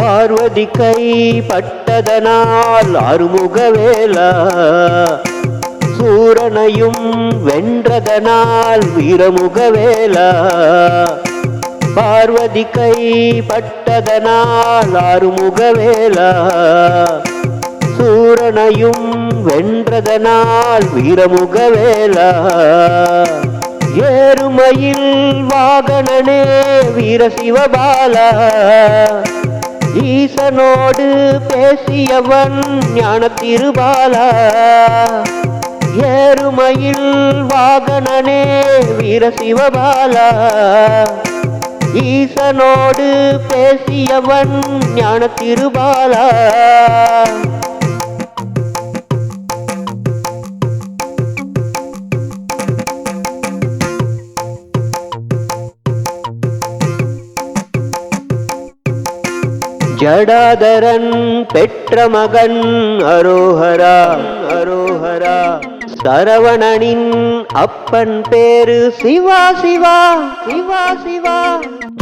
பார்வதி கை பட்டதனால் அருமுகவேலா சூரனையும் வென்றதனால் வீரமுகவேலா பார்வதி கை பட்டதனால் அருமுகவேலா சூரனையும் வென்றதனால் வீரமுகவேலா ஏறுமையில் வாகனனே வீர சிவபாலா. ஈசனோடு பேசியவன் ஞான திருபாலா ஏறுமையில் வாகனனே வீர சிவபாலா ஈசனோடு பேசியவன் ஞான திருபாலா ஜடாதரன் பெற்ற மகன் அரோஹரா அரோஹரா. சரவணனின் அப்பன் பேரு சிவா சிவா சிவா சிவா.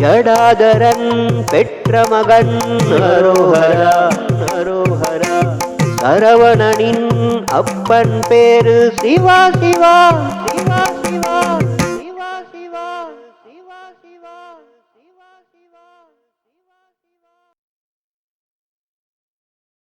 ஜடாதரன் பெற்ற மகன் அரோஹரா அரோஹரா. சரவணனின் அப்பன் பேரு சிவா சிவா சிவா சிவா.